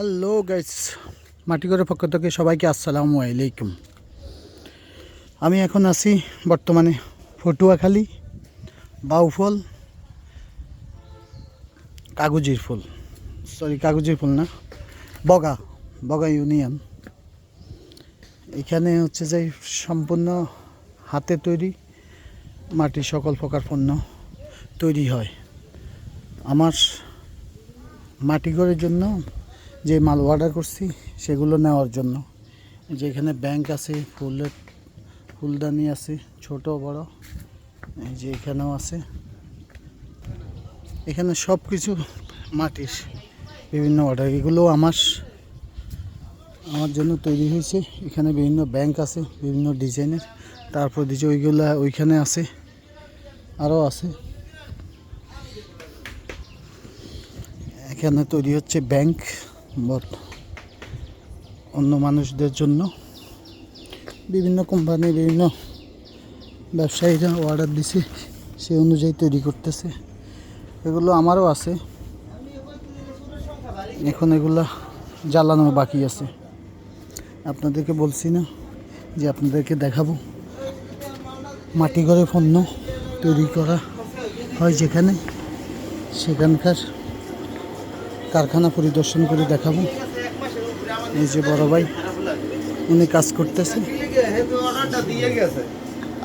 Hello guys মাটিঘরের পক্ষ থেকে সবাইকে আসসালামু আলাইকুম। আমি এখন আছি বর্তমানে ফটুয়াখালী বাউফল, কাগজির ফুল। সরি কাগজির ফুল না, বগা বগা ইউনিয়ন। এখানে হচ্ছে যে সম্পূর্ণ হাতে তৈরি মাটির সকল প্রকার পণ্য তৈরি হয়। আমার মাটি ঘরের জন্য যে মাল অর্ডার করছি, সেগুলো নেওয়ার জন্য। এই যে এখানে ব্যাংক আছে, ফুলের, ফুলদানি আছে, ছোট, বড়। এই যে এখানেও আছে। এখানে সব কিছু মাটির, বিভিন্ন অর্ডার এগুলো আমার আমার জন্য তৈরি হয়েছে। এখানে বিভিন্ন ব্যাংক আছে, বিভিন্ন ডিজাইনের। তারপর দিচ্ছে ওইগুলো ওইখানে আছে, আরও আছে। এখানে তৈরি হচ্ছে ব্যাংক বট, অন্য মানুষদের জন্য বিভিন্ন কোম্পানি, বিভিন্ন ব্যবসায়ীরা অর্ডার দিছে, সে অনুযায়ী তৈরি করতেছে। এগুলো আমারও আছে। এখন এগুলা জ্বালানো বাকি আছে। আপনাদেরকে বলছি না যে আপনাদেরকে দেখাবো। মাটি ঘরে পণ্য তৈরি করা হয় যেখানে, সেখানকার কারখানা পরিদর্শন করে দেখাবো। এই যে বড় ভাই উনি কাজ করতেছে।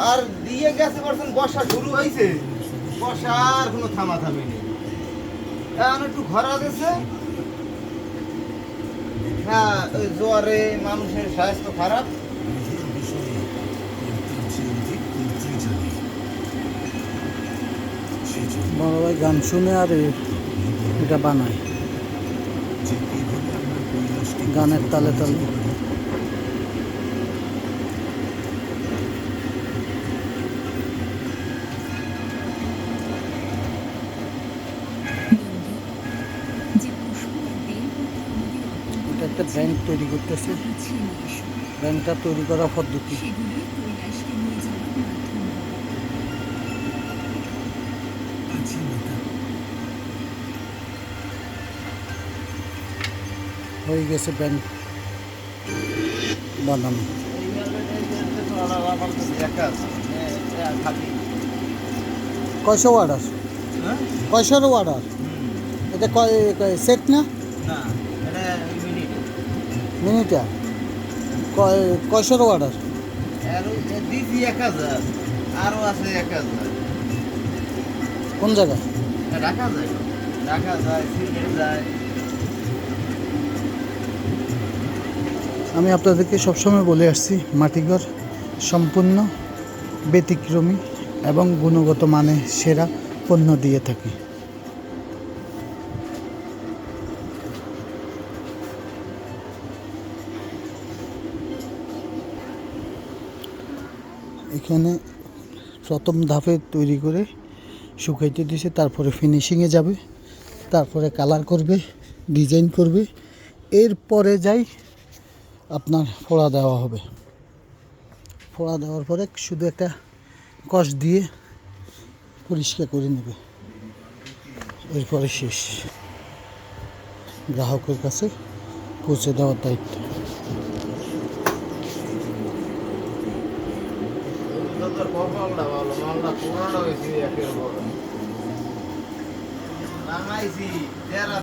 আর দিয়ে গেছে বলছেন বর্ষা শুরু হয়েছে। বর্ষার কোনো থামাথামি নেই। এখন একটু হ্যাঁ ওই জোয়ারে মানুষের স্বাস্থ্য খারাপ। বড় ভাই গান শুনে আর এটা বানায়। গানের তালে তালে। একটা ব্যাংক তৈরি করতেছে। ব্যাংকটা তৈরি করার পদ্ধতি। হয়ে গেছে ব্যাংক বানানো। কয়শো অর্ডার? কয়শোর অর্ডার এটা কয় সেট না? মিনিটা। কয় কয়শোর অর্ডার আছে? এক হাজার কোন জায়গায়? রাখা যায়। রাখা যায় যায়। আমি আপনাদেরকে সবসময় বলে আসছি, মাটিঘর সম্পূর্ণ ব্যতিক্রমী এবং গুণগত মানে সেরা পণ্য দিয়ে থাকি। এখানে প্রথম ধাপে তৈরি করে শুকাইতে দিছে, তারপরে ফিনিশিংয়ে যাবে, তারপরে কালার করবে ডিজাইন করবে, এরপরে যাই আপনার ফোড়া দেওয়া হবে। ফোড়া দেওয়ার পরে শুধু একটা কষ দিয়ে পরিষ্কার করে নেবে। এরপরে শেষ। গ্রাহকের কাছে পৌঁছে দেওয়ার দায়িত্ব।